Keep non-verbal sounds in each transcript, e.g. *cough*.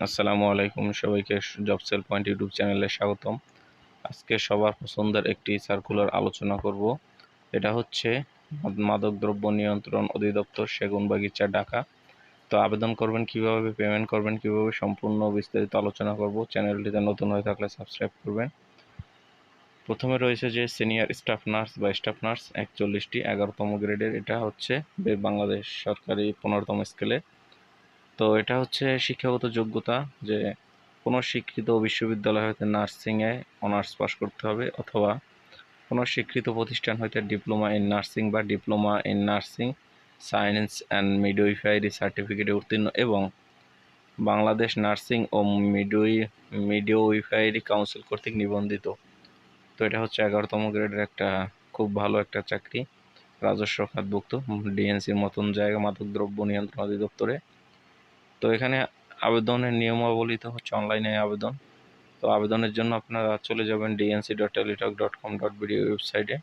আসসালামু আলাইকুম সবাইকে জব সেল পয়েন্ট ইউটিউব চ্যানেলে স্বাগতম। আজকে সবার পছন্দের একটি সার্কুলার আলোচনা করব। এটা হচ্ছে মাদ- মাদকদ্রব্য নিয়ন্ত্রণ অধিদপ্তর সেগুনবাগিচা, ঢাকা। তো আবেদন করবেন কীভাবে পেমেন্ট করবেন কীভাবে, সম্পূর্ণ বিস্তারিত আলোচনা করব। চ্যানেলটিতে নতুন হয়ে থাকলে সাবস্ক্রাইব করবেন। প্রথমে রয়েছে যে সিনিয়র স্টাফ নার্স বা স্টাফ নার্স একচল্লিশটি, এগারোতম গ্রেডের এটা হচ্ছে বাংলাদেশ সরকারি পনেরোতম স্কেলে তো এটা হচ্ছে শিক্ষাগত যোগ্যতা যে কোনো স্বীকৃত বিশ্ববিদ্যালয় হতে নার্সিংয়ে অনার্স পাস করতে হবে অথবা কোনো স্বীকৃত প্রতিষ্ঠান হতে ডিপ্লোমা ইন নার্সিং বা diploma in nursing, science and midwifery সার্টিফিকেটে উত্তীর্ণ এবং বাংলাদেশ নার্সিং ও মিডওই মিডওয়াইফারি কাউন্সিল কর্তৃক নিবন্ধিত। তো এটা হচ্ছে এগারোতম গ্রেডের একটা খুব ভালো একটা চাকরি। রাজস্ব খাতভুক্ত, ডিএনসির মতন জায়গা, মাদকদ্রব্য নিয়ন্ত্রণ অধিদপ্তরে তো এখানে আবেদনের নিয়মাবলীতে হচ্ছে অনলাইনে আবেদন। তো আবেদনের জন্য আপনারা চলে যাবেন DNC dot Teletalk dot com dot BD ওয়েবসাইটে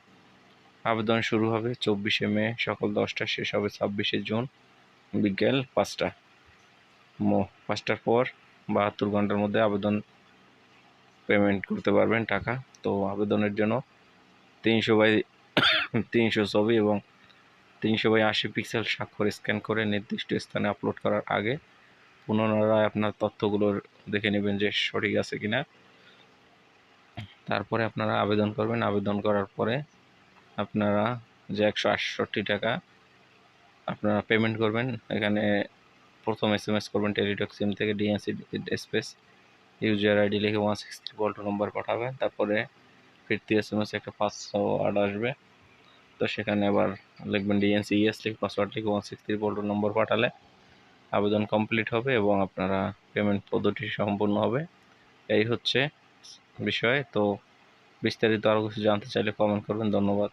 আবেদন শুরু হবে চব্বিশে মে, সকাল দশটা, শেষ হবে ছাব্বিশে জুন, বিকেল পাঁচটা। মো, পাঁচটার পর বাহাত্তর ঘণ্টার মধ্যে আবেদন পেমেন্ট করতে পারবেন টাকা। তো আবেদনের জন্য তিনশো বাই *coughs* তিনশো ছবি এবং তিনশো বাই আশি পিক্সেল স্বাক্ষর স্ক্যান করে নির্দিষ্ট স্থানে আপলোড করার আগে পুনরায় আপনার তথ্যগুলোর দেখে নেবেন যে সঠিক আছে কিনা। তারপরে আপনারা আবেদন করবেন। আবেদন করার পরে আপনারা যে একশো আটষট্টি টাকা আপনারা পেমেন্ট করবেন, এখানে প্রথম এস এম এস করবেন টেলিটক সিম থেকে ডিএনসি স্পেস ইউজার আইডি লিখে ওয়ান সিক্স থ্রি বল্ট নম্বর পাঠাবেন, তারপরে ফিরতি এস এম এস একটা পাঁচশো আট আসবে। তো সেখানে আবার লিখবেন ডিএনসি ইএস লিখে পাসওয়ার্ড লিখে ওয়ান সিক্স থ্রি বল্ট নম্বর পাঠালে আবেদন কমপ্লিট হবে এবং আপনারা পেমেন্ট পদ্ধতি সম্পূর্ণ হবে। এই হচ্ছে বিষয়। তো বিস্তারিত আরও কিছু জানতে চাইলে কমেন্ট করবেন। ধন্যবাদ।